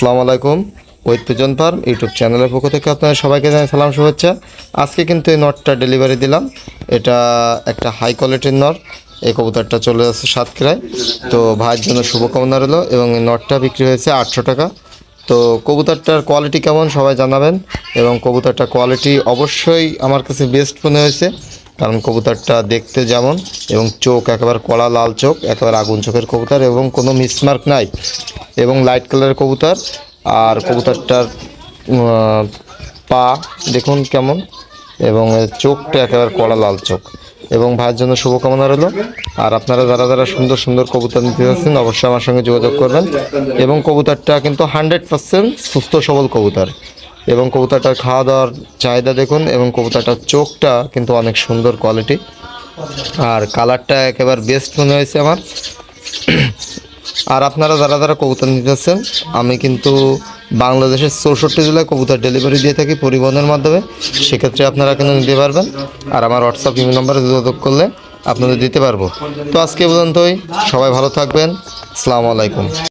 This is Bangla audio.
আসসালামু আলাইকুম, ওয়েদ পিজন ফার্ম ইউটিউব চ্যানেলের পক্ষ থেকে আপনাদের সবাইকে জানাই সালাম, শুভেচ্ছা। আজকে কিন্তু এই নটটা ডেলিভারি দিলাম। এটা একটা হাই কোয়ালিটির নট, এই কবুতরটা চলে যাচ্ছে সাতক্ষীরায়। তো ভাইয়ের জন্য শুভকামনা রইল এবং এই নটটা বিক্রি হয়েছে আটশো টাকা। তো কবুতরটার কোয়ালিটি কেমন সবাই জানাবেন এবং কবুতরটার কোয়ালিটি অবশ্যই আমার কাছে বেস্ট মনে হয়েছে। কারণ কবুতরটা দেখতে যেমন এবং চোখ একেবারে কড়া লাল চোখ, একেবারে আগুন চোখের কবুতর এবং কোনো মিসমার্ক নাই। এবং লাইট কালারের কবুতর আর কবুতরটার পা দেখুন কেমন এবং চোখটা একেবারে কড়া লাল চোখ। এবং ভাইয়ের জন্য শুভকামনা রইল। আর আপনারা যারা যারা সুন্দর সুন্দর কবুতর নিতে যাচ্ছেন, অবশ্যই আমার সঙ্গে যোগাযোগ করবেন। এবং কবুতরটা কিন্তু হান্ড্রেড পার্সেন্ট সুস্থ সবল কবুতর। এবং কবুতরটার খাওয়া দাওয়ার চাহিদা দেখুন এবং কবুতরটার চোখটা কিন্তু অনেক সুন্দর কোয়ালিটি আর কালারটা একেবারে বেস্ট মনে হয়েছে আমার। আর আপনারা যারা যারা কবুতর নিতেছেন, আমি কিন্তু বাংলাদেশের চৌষট্টি জেলায় কবুতর ডেলিভারি দিয়ে থাকি পরিবহনের মাধ্যমে। সেক্ষেত্রে আপনারা কিন্তু নিতে পারবেন। আর আমার হোয়াটসঅ্যাপ ইমেল নম্বরে যোগাযোগ করলে আপনাদের দিতে পারব। তো আজকে পর্যন্তই। সবাই ভালো থাকবেন। আসসালামু আলাইকুম।